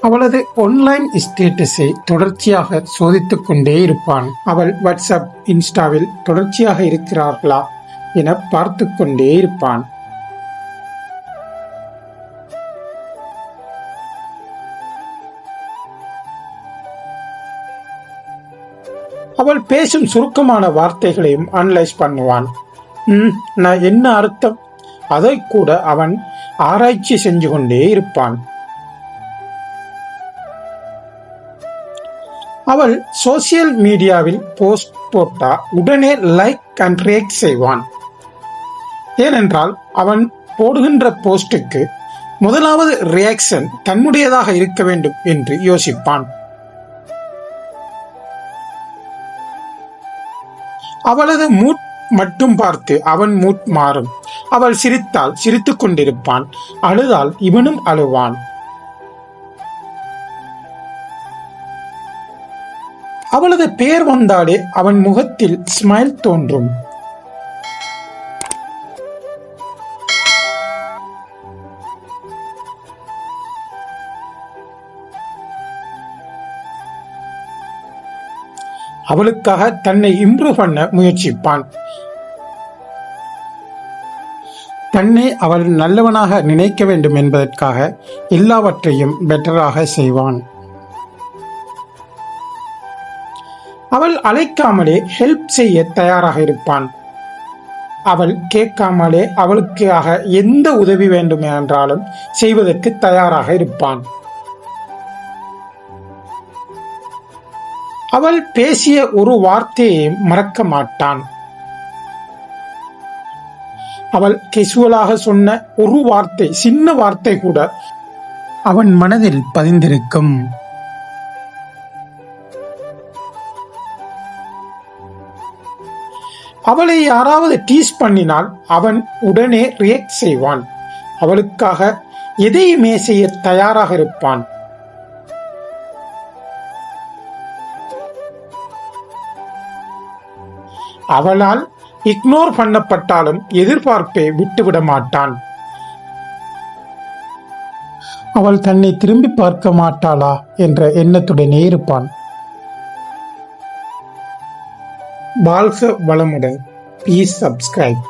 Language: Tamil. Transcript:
அவளது ஒன்லைன் ஸ்டேட்டஸை தொடர்ச்சியாக சோதித்துக் கொண்டே இருப்பான். அவள் வாட்ஸ்அப் இன்ஸ்டாவில் தொடர்ச்சியாக இருக்கிறார்களா என பார்த்து கொண்டே இருப்பான். அவள் பேசும் சுருக்கமான வார்த்தைகளையும் அனலைஸ் பண்ணுவான். நான் என்ன அர்த்தம்? அதை கூட அவன் ஆராய்ச்சி செஞ்சு கொண்டே இருப்பான். அவள் சோசியல் மீடியாவில் போஸ்ட் போட்டா உடனே லைக் அண்ட் ரியாக்ட் செய்வான். ஏனென்றால் அவன் போடுகின்ற போஸ்டுக்கு முதலாவது ரியாக்ஷன் தன்னுடையதாக இருக்க வேண்டும் என்று யோசிப்பான். அவளது மூட் மட்டும் பார்த்து அவன் மூட் மாறும். அவள் சிரித்தால் சிரித்துக் கொண்டிருப்பான். அழுதால் இவனும் அழுவான். அவளது பெயர் வந்தாலே அவன் முகத்தில் ஸ்மைல் தோன்றும். அவளுக்காக தன்னை இம்ப்ரூவ் பண்ண முயற்சிப்பான். தன்னை அவள் நல்லவனாக நினைக்க வேண்டும் என்பதற்காக எல்லாவற்றையும் பெட்டராக செய்வான். அவள் அழைக்காமலே ஹெல்ப் செய்ய தயாராக இருப்பான். அவள் கேட்காமலே அவளுக்காக எந்த உதவி வேண்டும் என்றாலும் செய்வதற்கு தயாராக இருப்பான். அவள் பேசிய ஒரு வார்த்தையை மறக்க மாட்டான். அவள் கெசுவலாக சொன்ன ஒரு வார்த்தை சின்ன வார்த்தை கூட அவன் மனதில் பதிந்திருக்கும். அவளை யாராவது டீஸ் பண்ணினால் அவன் உடனே ரியாக்ட் செய்வான். அவளுக்காக எதையுமே செய்ய தயாராக இருப்பான். அவளால் இக்னோர் பண்ணப்பட்டாலும் எதிர்பார்ப்பை விட்டுவிட மாட்டான். அவள் தன்னை திரும்பி பார்க்க மாட்டாளா என்ற எண்ணத்துடனே இருப்பான். வாழ்க வளமுடன். Please subscribe